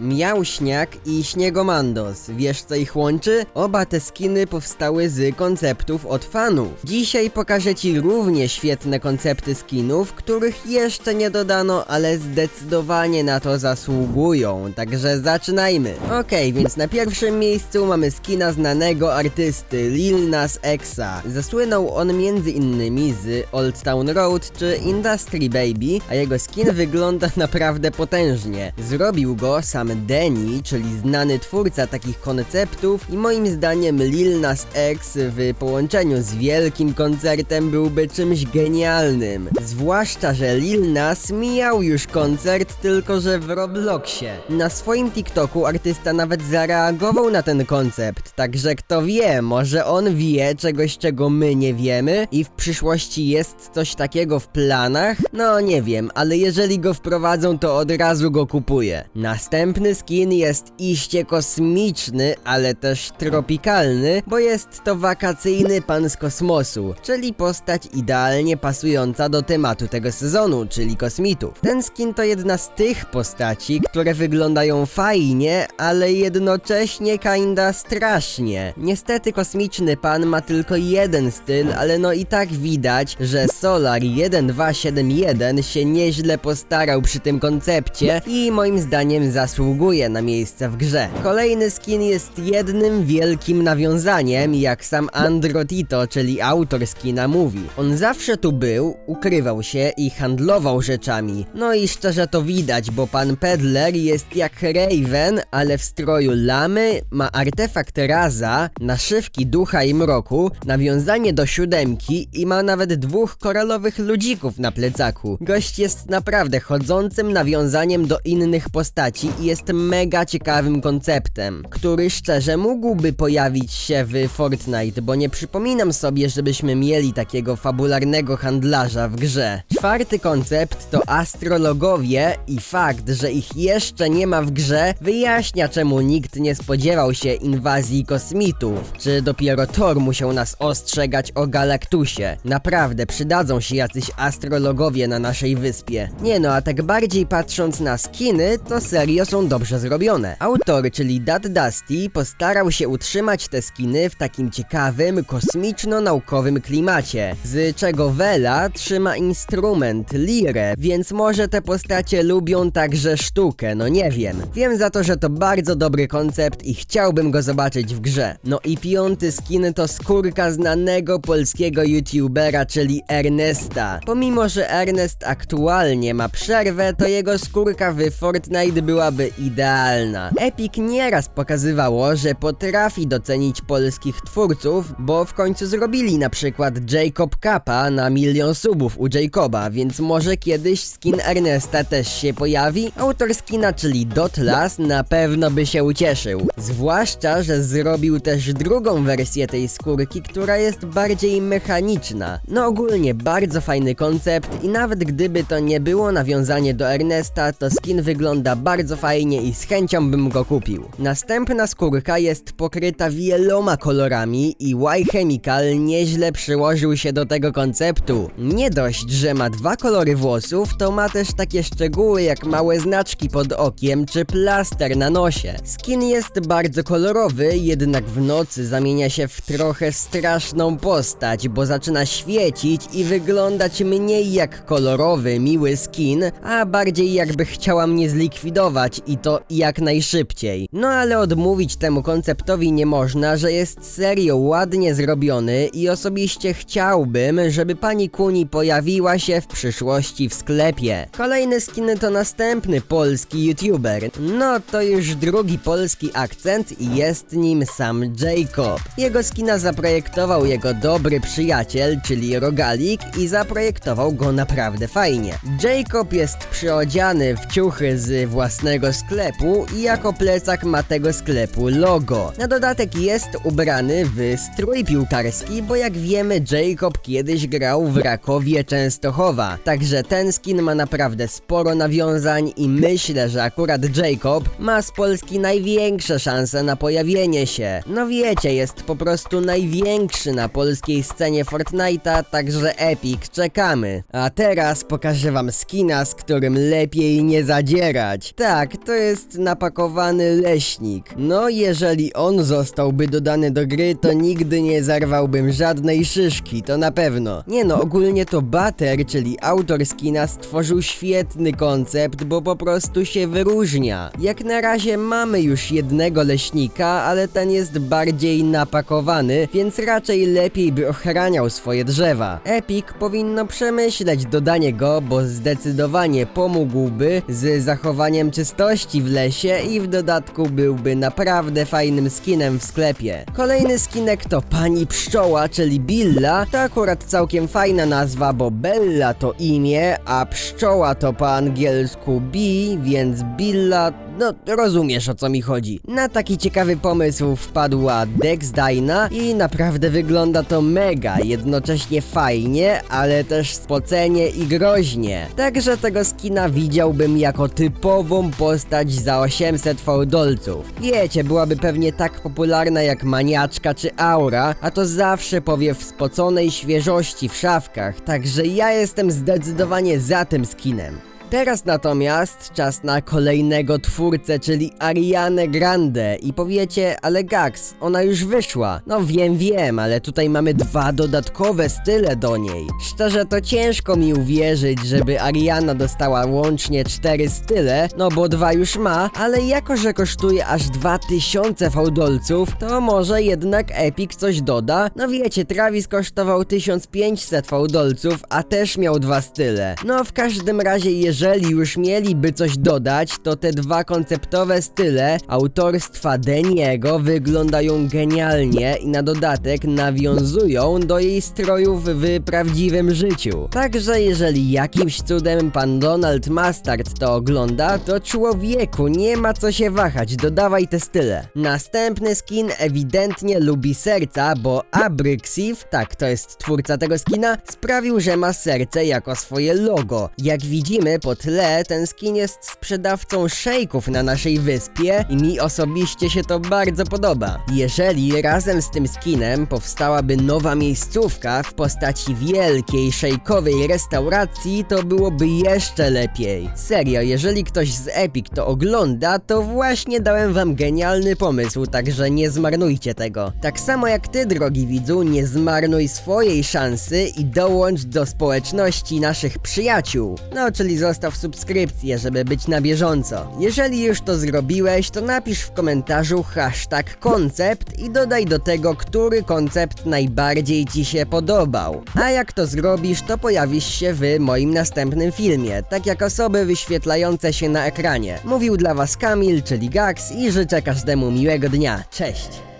Miauśniak i Śniegomandos. Wiesz co ich łączy? Oba te skiny powstały z konceptów od fanów. Dzisiaj pokażę ci równie świetne koncepty skinów, których jeszcze nie dodano, ale zdecydowanie na to zasługują. Także zaczynajmy. Okej, więc na pierwszym miejscu mamy skina znanego artysty Lil Nas Xa. Zasłynął on między innymi z Old Town Road czy Industry Baby, a jego skin wygląda naprawdę potężnie. Zrobił go sam Denny, czyli znany twórca takich konceptów i moim zdaniem Lil Nas X w połączeniu z wielkim koncertem byłby czymś genialnym. Zwłaszcza, że Lil Nas mijał już koncert, tylko że w Robloxie. Na swoim TikToku artysta nawet zareagował na ten koncept, także kto wie, może on wie czegoś, czego my nie wiemy i w przyszłości jest coś takiego w planach? No nie wiem, ale jeżeli go wprowadzą, to od razu go kupuję. Następny skin jest iście kosmiczny, ale też tropikalny, bo jest to wakacyjny pan z kosmosu, czyli postać idealnie pasująca do tematu tego sezonu, czyli kosmitów. Ten skin to jedna z tych postaci, które wyglądają fajnie, ale jednocześnie kinda strasznie. Niestety kosmiczny pan ma tylko jeden styl, ale no i tak widać, że Solar 1271 się nieźle postarał przy tym koncepcie i moim zdaniem zasługuje na miejsce w grze. Kolejny skin jest jednym wielkim nawiązaniem, jak sam Andro Tito, czyli autor skina mówi. On zawsze tu był, ukrywał się i handlował rzeczami. No i szczerze to widać, bo pan Pedler jest jak Raven, ale w stroju lamy, ma artefakt raza, naszywki ducha i mroku, nawiązanie do siódemki i ma nawet dwóch koralowych ludzików na plecaku. Gość jest naprawdę chodzącym nawiązaniem do innych postaci i jest mega ciekawym konceptem, który szczerze mógłby pojawić się w Fortnite, bo nie przypominam sobie, żebyśmy mieli takiego fabularnego handlarza w grze. Czwarty koncept to astrologowie i fakt, że ich jeszcze nie ma w grze wyjaśnia czemu nikt nie spodziewał się inwazji kosmitów, czy dopiero Thor musiał nas ostrzegać o Galaktusie. Naprawdę przydadzą się jacyś astrologowie na naszej wyspie. Nie no, a tak bardziej patrząc na skiny, to serio są dobrze zrobione. Autor, czyli Dad Dusty, postarał się utrzymać te skiny w takim ciekawym, kosmiczno-naukowym klimacie, z czego Vela trzyma instrument, lirę, więc może te postacie lubią także sztukę, no nie wiem. Wiem za to, że to bardzo dobry koncept i chciałbym go zobaczyć w grze. No i piąty skin to skórka znanego polskiego youtubera, czyli Ernesta. Pomimo, że Ernest aktualnie ma przerwę, to jego skórka w Fortnite byłaby idealna. Epic nieraz pokazywało, że potrafi docenić polskich twórców, bo w końcu zrobili na przykład Jacob Kappa na milion subów u Jacoba, więc może kiedyś skin Ernesta też się pojawi? Autor skina, czyli Dotlas, na pewno by się ucieszył. Zwłaszcza, że zrobił też drugą wersję tej skórki, która jest bardziej mechaniczna. No ogólnie bardzo fajny koncept i nawet gdyby to nie było nawiązanie do Ernesta, to skin wygląda bardzo fajnie i z chęcią bym go kupił. Następna skórka jest pokryta wieloma kolorami i Y Chemical nieźle przyłożył się do tego konceptu. Nie dość, że ma dwa kolory włosów, to ma też takie szczegóły jak małe znaczki pod okiem czy plaster na nosie. Skin jest bardzo kolorowy, jednak w nocy zamienia się w trochę straszną postać, bo zaczyna świecić i wyglądać mniej jak kolorowy, miły skin, a bardziej jakby chciała mnie zlikwidować i to jak najszybciej. No ale odmówić temu konceptowi nie można, że jest serio ładnie zrobiony i osobiście chciałbym, żeby pani Kuni pojawiła się w przyszłości w sklepie. Kolejny skin to następny polski youtuber. No to już drugi polski akcent i jest nim sam Jacob. Jego skina zaprojektował jego dobry przyjaciel, czyli Rogalik i zaprojektował go naprawdę fajnie. Jacob jest przyodziany w ciuchy z własnego sklepu i jako plecak ma tego sklepu logo. Na dodatek jest ubrany w strój piłkarski, bo jak wiemy Jacob kiedyś grał w Rakowie Częstochowa. Także ten skin ma naprawdę sporo nawiązań i myślę, że akurat Jacob ma z Polski największe szanse na pojawienie się. No wiecie, jest po prostu największy na polskiej scenie Fortnite'a, także Epic, czekamy. A teraz pokażę wam skina, z którym lepiej nie zadzierać. Tak, to jest napakowany leśnik. No, jeżeli on zostałby dodany do gry, to nigdy nie zarwałbym żadnej szyszki, to na pewno. Nie no, ogólnie to Butter, czyli autor skina, stworzył świetny koncept, bo po prostu się wyróżnia. Jak na razie mamy już jednego leśnika, ale ten jest bardziej napakowany, więc raczej lepiej by ochraniał swoje drzewa. Epic powinno przemyśleć dodanie go, bo zdecydowanie pomógłby z zachowaniem czystości w lesie i w dodatku byłby naprawdę fajnym skinem w sklepie. Kolejny skinek to Pani Pszczoła, czyli Billa. To akurat całkiem fajna nazwa, bo Bella to imię, a pszczoła to po angielsku bee, więc Billa no, rozumiesz o co mi chodzi. Na taki ciekawy pomysł wpadła Dex Dyna i naprawdę wygląda to mega, jednocześnie fajnie, ale też spocenie i groźnie. Także tego skina widziałbym jako typową postać za 800 fałdolców. Wiecie, byłaby pewnie tak popularna jak Maniaczka czy Aura, a to zawsze powie w spoconej świeżości w szafkach, także ja jestem zdecydowanie za tym skinem. Teraz natomiast czas na kolejnego twórcę, czyli Ariane Grande i powiecie, ale Gax, ona już wyszła. No wiem, wiem, ale tutaj mamy dwa dodatkowe style do niej. Szczerze to ciężko mi uwierzyć, żeby Ariana dostała łącznie cztery style, no bo dwa już ma, ale jako, że kosztuje aż 2000 fałdolców, to może jednak Epic coś doda. No wiecie, Travis kosztował 1500 fałdolców, a też miał dwa style. No w każdym razie, jeżeli już mieliby coś dodać, to te dwa konceptowe style autorstwa Deniego wyglądają genialnie i na dodatek nawiązują do jej strojów w prawdziwym życiu. Także jeżeli jakimś cudem pan Donald Mustard to ogląda, to człowieku nie ma co się wahać, dodawaj te style. Następny skin ewidentnie lubi serca, bo Abryxiv, tak to jest twórca tego skina, sprawił, że ma serce jako swoje logo. Jak widzimy po tle, ten skin jest sprzedawcą szejków na naszej wyspie i mi osobiście się to bardzo podoba. Jeżeli razem z tym skinem powstałaby nowa miejscówka w postaci wielkiej szejkowej restauracji, to byłoby jeszcze lepiej. Serio, jeżeli ktoś z Epic to ogląda, to właśnie dałem wam genialny pomysł, także nie zmarnujcie tego. Tak samo jak ty, drogi widzu, nie zmarnuj swojej szansy i dołącz do społeczności naszych przyjaciół. No, czyli zostaw subskrypcję, żeby być na bieżąco. Jeżeli już to zrobiłeś, to napisz w komentarzu hashtag koncept i dodaj do tego, który koncept najbardziej ci się podobał. A jak to zrobisz, to pojawisz się w moim następnym filmie, tak jak osoby wyświetlające się na ekranie. Mówił dla was Kamil, czyli Gax i życzę każdemu miłego dnia. Cześć!